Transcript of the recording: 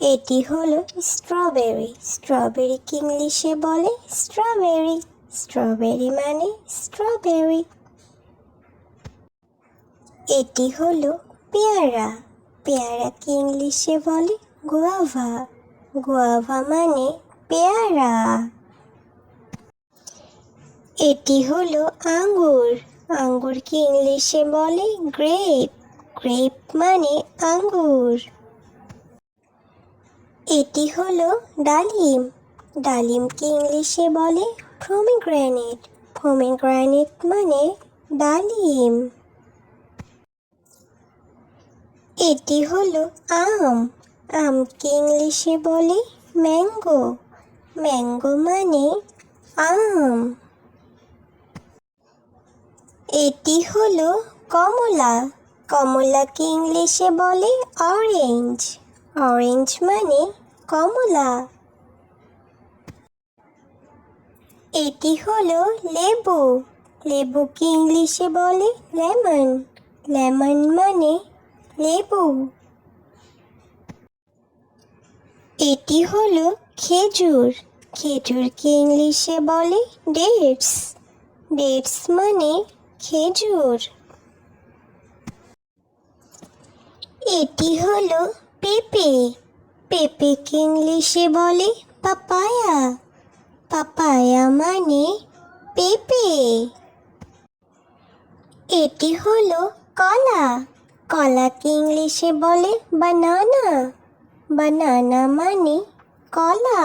এটি হলো স্ট্রবেরি স্ট্রবেরিকে ইংলিশে বলে? স্ট্রবেরি স্ট্রবেরি মানে স্ট্রবেরি এটি হলো পেয়ারা। পেয়ারাকে ইংলিশে বলে? গোয়াভা গোয়াভা মানে পেয়ারা। এটি হলো আঙ্গুর। আঙ্গুরকে ইংলিশে বলে? গ্রেপ গ্রেপ মানে আঙ্গুর। এটি হলো ডালিম। ডালিমকে ইংলিশে বলে প্রমিগ্রানেট প্রমিগ্রানেট মানে ডালিম। এটি হলো আম। আমকে ইংলিশে বলে ম্যাঙ্গো ম্যাঙ্গো মানে আম। এটি হলো কমলা। কমলাকে ইংলিশে বলে অরেঞ্জ অরেঞ্জ মানে কমলা। এটি হলো লেবু। লেবুকে ইংলিশে বলে লেমন। লেমন মানে লেবু। এটি হলো খেজুর। খেজুরকে ইংলিশে বলে ডেটস। ডেটস মানে খেজুর। এটি হলো পেঁপে। পেঁপেকে ইংলিশে বলে? পাপায়া। পাপায়া মানে পেঁপে। এটি হলো কলা। কলাকে ইংলিশে বলে? বানানা। বানানা মানে কলা।